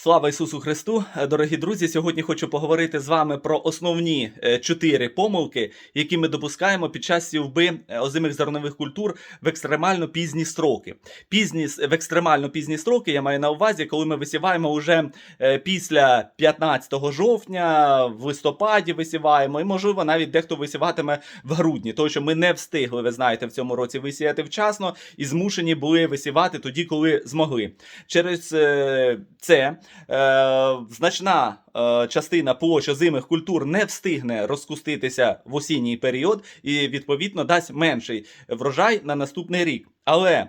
Слава Ісусу Христу! Е, Дорогі друзі! Сьогодні хочу поговорити з вами про основні е, чотири помилки, які ми допускаємо під час сівби е, озимих зернових культур в екстремально пізні строки. Пізні в екстремально пізні строки я маю на увазі, коли ми висіваємо вже е, після 15 жовтня, в листопаді висіваємо, і можливо навіть дехто висіватиме в грудні, тому що ми не встигли, ви знаєте, в цьому році висіяти вчасно і змушені були висівати тоді, коли змогли. Через це е, значна е, частина площ озимих культур не встигне розкуститися в осінній період і відповідно дасть менший врожай на наступний рік. Але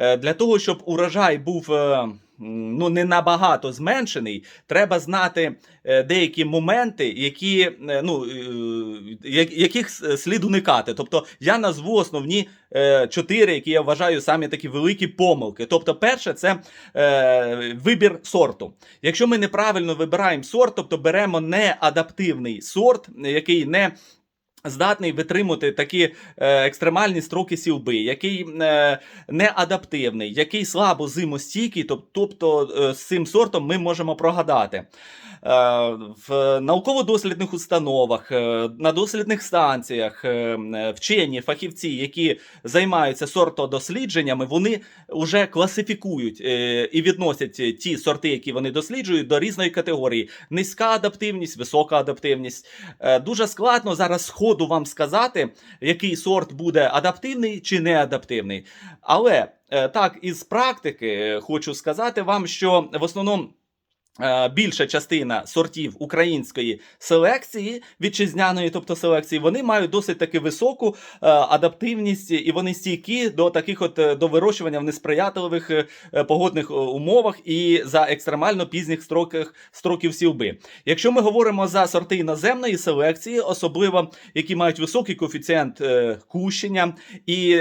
для того, щоб урожай був. е, Ну, не набагато зменшений, треба знати е, деякі моменти, які, е, ну, е, яких слід уникати. Тобто я назву основні е, чотири, які я вважаю самі такі великі помилки. Тобто, перше, це е, вибір сорту. Якщо ми неправильно вибираємо сорт, тобто беремо неадаптивний сорт, який не Здатний витримати такі е, екстремальні строки сілби, який е, неадаптивний, який слабо зимостійкий, тоб- тобто е, з цим сортом ми можемо прогадати. В науково-дослідних установах, на дослідних станціях, вчені, фахівці, які займаються сортодослідженнями, вони вже класифікують і відносять ті сорти, які вони досліджують, до різної категорії: низька адаптивність, висока адаптивність. Дуже складно зараз сходу вам сказати, який сорт буде адаптивний чи не адаптивний. Але е, так, із практики е, хочу сказати вам, що в основному. Е, Більша частина сортів української селекції, вітчизняної, тобто селекції, вони мають досить таки високу е, адаптивність і вони стійкі до таких от е, до вирощування в несприятливих погодних умовах і за екстремально пізніх строках строків сівби. Якщо ми говоримо за сорти іноземної селекції, особливо які мають високий коефіцієнт кущення, і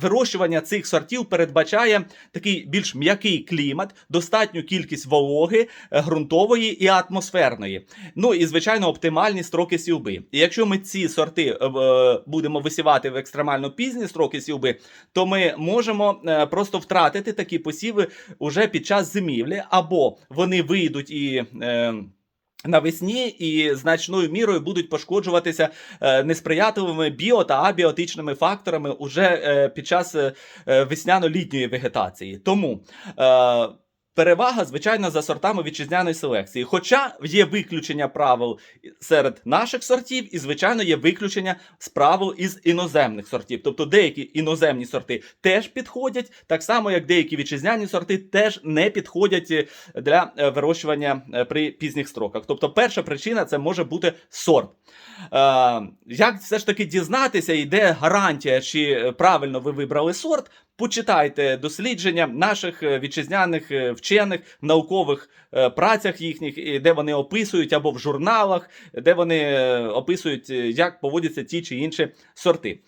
вирощування цих сортів передбачає такий більш м'який клімат, достатню кількість вологи, ґрунтової і атмосферної. Ну і звичайно оптимальні строки сівби. І якщо ми ці сорти е, е, будемо висівати в екстремально пізні строки сівби, то ми можемо е, просто втратити такі посіви уже під час зимівлі, або вони вийдуть і. Е, Навесні і значною мірою будуть пошкоджуватися е, несприятливими біо та абіотичними факторами уже е, під час е, е, весняно-літньої вегетації. Тому е, перевага, звичайно, за сортами вітчизняної селекції. Хоча є виключення правил серед наших сортів, і, звичайно, є виключення з правил із іноземних сортів. Тобто деякі іноземні сорти теж підходять, так само як деякі вітчизняні сорти теж не підходять е, для е, вирощування е, при пізніх строках. Тобто, перша причина це може бути сорт. Як все ж таки дізнатися, і де гарантія, чи правильно ви вибрали сорт? Почитайте дослідження наших е, вітчизняних е, вчених наукових е, працях їхніх, де вони описують або в журналах, де вони описують, як поводяться ті чи інші сорти.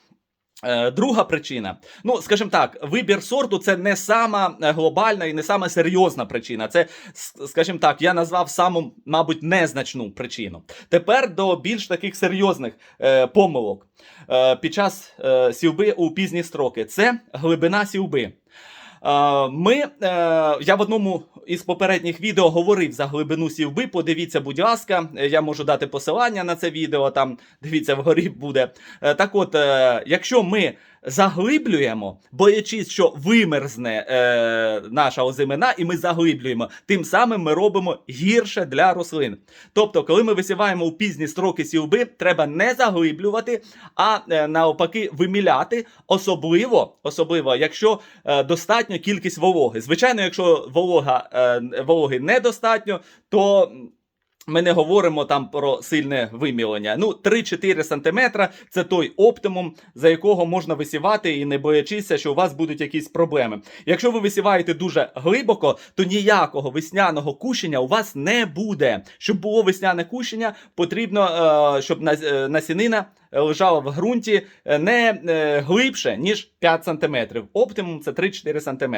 Е, Друга причина, ну скажімо так, вибір сорту це не сама е, глобальна і не сама серйозна причина. Це, скажімо так, я назвав саму, мабуть, незначну причину. Тепер до більш таких серйозних е, помилок е, під час е, сівби у пізні строки. Це глибина сівби. Е, Ми, е, я в одному із попередніх відео говорив за глибину сівби. Подивіться, будь ласка, Е, я можу дати посилання на це відео. Там дивіться, вгорі буде. Так от, якщо ми заглиблюємо, боячись, що вимерзне е, наша озимина, і ми заглиблюємо, тим самим ми робимо гірше для рослин. Тобто, коли ми висіваємо у пізні строки сівби, треба не заглиблювати, а е, навпаки виміляти, особливо, особливо, якщо е, достатньо кількість вологи. Звичайно, якщо волога, е, вологи недостатньо, то. Ми не говоримо там про сильне вимілення. Ну, 3-4 см це той оптимум, за якого можна висівати і не боячися, що у вас будуть якісь проблеми. Якщо ви висіваєте дуже глибоко, то ніякого весняного кущення у вас не буде. Щоб було весняне кущення, потрібно, е, щоб е, насінина лежала в ґрунті е, не е, глибше, ніж 5 см. Оптимум це 3-4 см.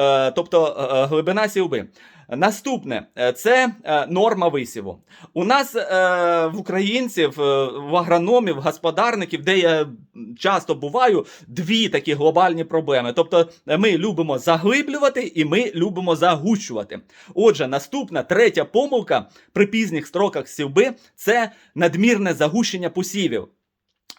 Е, тобто е, глибина сівби. Наступне е, це е, норма висіву. У нас е, в українців, е, в агрономів, господарників, де я часто буваю, дві такі глобальні проблеми. Тобто е, ми любимо заглиблювати і ми любимо загущувати. Отже, наступна третя помилка при пізніх строках сівби це надмірне загущення посівів.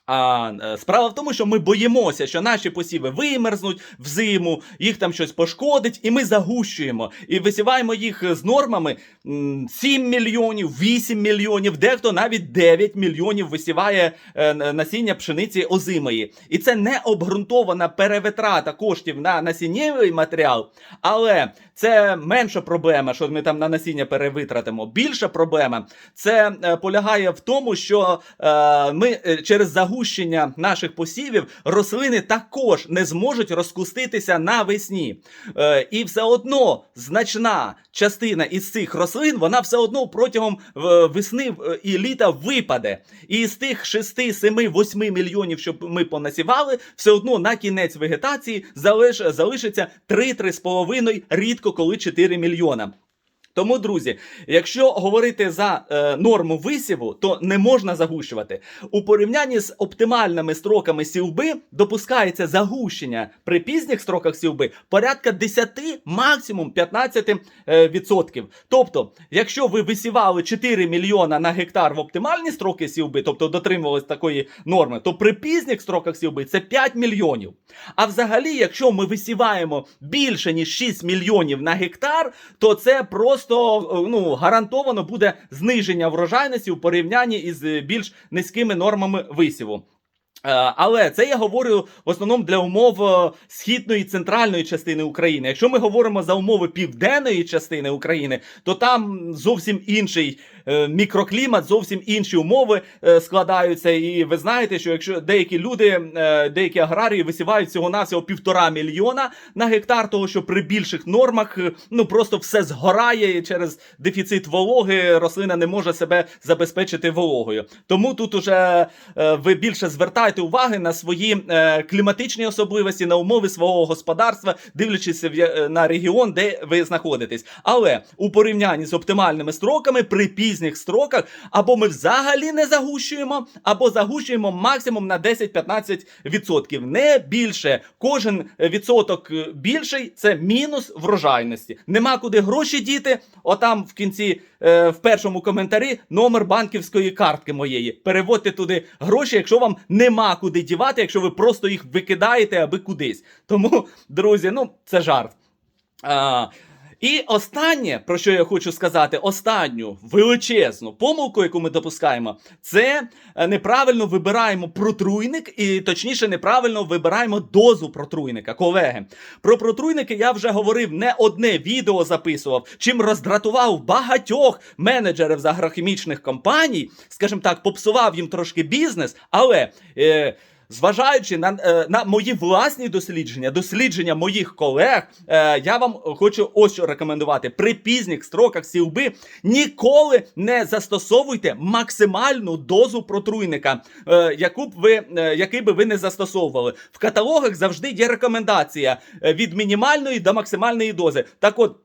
А е, справа в тому, що ми боїмося, що наші посіви вимерзнуть взиму, їх там щось пошкодить, і ми загущуємо і висіваємо їх з нормами м, 7 мільйонів, 8 мільйонів, дехто навіть 9 мільйонів висіває е, насіння пшениці озимої. І це не обґрунтована перевитрата коштів на насіннєвий матеріал, але це менша проблема, що ми там на насіння перевитратимо. Більша проблема це е, полягає в тому, що ми через загущення наших посівів рослини також не зможуть розкуститися навесні. Е, і все одно значна частина із цих рослин, вона все одно протягом весни і літа випаде. І з тих 6, 7, 8 мільйонів, що ми понасівали, все одно на кінець вегетації залиш, залишиться 3-3,5, рідко коли 4 мільйона. Тому, друзі, якщо говорити за е, норму висіву, то не можна загущувати. У порівнянні з оптимальними строками сівби допускається загущення при пізніх строках сівби порядка 10, максимум 15 е, відсотків. Тобто, якщо ви висівали 4 мільйона на гектар в оптимальні строки сівби, тобто дотримувались такої норми, то при пізніх строках сівби це 5 мільйонів. А взагалі, якщо ми висіваємо більше ніж 6 мільйонів на гектар, то це просто е, ну, гарантовано буде зниження врожайності у порівнянні із е, більш низькими нормами висіву. Е, Але це я говорю в основному для умов східної центральної частини України. Якщо ми говоримо за умови південної частини України, то там зовсім інший мікроклімат, зовсім інші умови е, складаються. І ви знаєте, що якщо деякі люди, е, деякі аграрії висівають всього навсього півтора мільйона на гектар, того що при більших нормах е, ну просто все згорає і через дефіцит вологи рослина не може себе забезпечити вологою. Тому тут уже е, ви більше звертайте уваги на свої е, кліматичні особливості, на умови свого господарства, дивлячись е, на регіон, де ви знаходитесь. Але у порівнянні з оптимальними строками, при пізніх строках, або ми взагалі не загущуємо, або загущуємо максимум на 10-15%. Не більше. Кожен відсоток е, більший це мінус врожайності. Нема куди гроші діти. Отам в кінці, е, в першому коментарі, номер банківської картки моєї. Переводьте туди гроші, якщо вам нема куди дівати, якщо ви просто їх викидаєте аби кудись. Тому, друзі, ну це жарт. А, і останнє, про що я хочу сказати, останню величезну помилку, яку ми допускаємо, це е, неправильно вибираємо протруйник, і точніше, неправильно вибираємо дозу протруйника. Колеги, про протруйники я вже говорив, не одне відео записував, чим роздратував багатьох менеджерів з агрохімічних компаній, скажімо так, попсував їм трошки бізнес, але. Е, Зважаючи на, е, на мої власні дослідження, дослідження моїх колег, е, я вам хочу ось що рекомендувати. При пізніх строках сівби ніколи не застосовуйте максимальну дозу протруйника, е, яку б ви, який би ви не застосовували. В каталогах завжди є рекомендація від мінімальної до максимальної дози. Так от.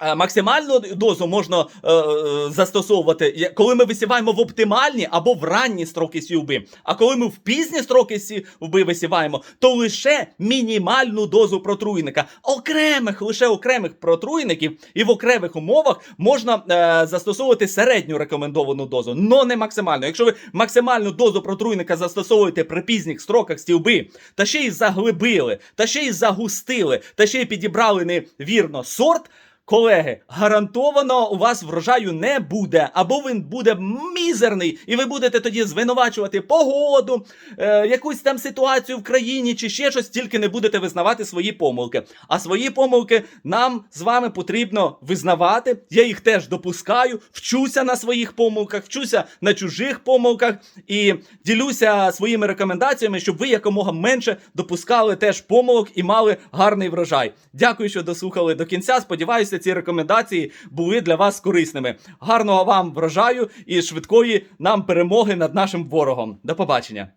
Е, Максимальну дозу можна е, е, застосовувати, коли ми висіваємо в оптимальні або в ранні строки сівби. А коли ми в пізні строки сівби висіваємо, то лише мінімальну дозу протруйника. Окремих, лише окремих протруйників і в окремих умовах можна е, застосовувати середню рекомендовану дозу, но не максимальну. Якщо ви максимальну дозу протруйника застосовуєте при пізніх строках стівби, та ще й заглибили, та ще й загустили, та ще й підібрали невірно сорт. Колеги, гарантовано у вас врожаю не буде, або він буде мізерний, і ви будете тоді звинувачувати погоду, е, якусь там ситуацію в країні чи ще щось, тільки не будете визнавати свої помилки. А свої помилки нам з вами потрібно визнавати. Я їх теж допускаю, вчуся на своїх помилках, вчуся на чужих помилках і ділюся своїми рекомендаціями, щоб ви якомога менше допускали теж помилок і мали гарний врожай. Дякую, що дослухали до кінця. Сподіваюся, сподіваюся, ці рекомендації були для вас корисними. Гарного вам врожаю і швидкої нам перемоги над нашим ворогом. До побачення.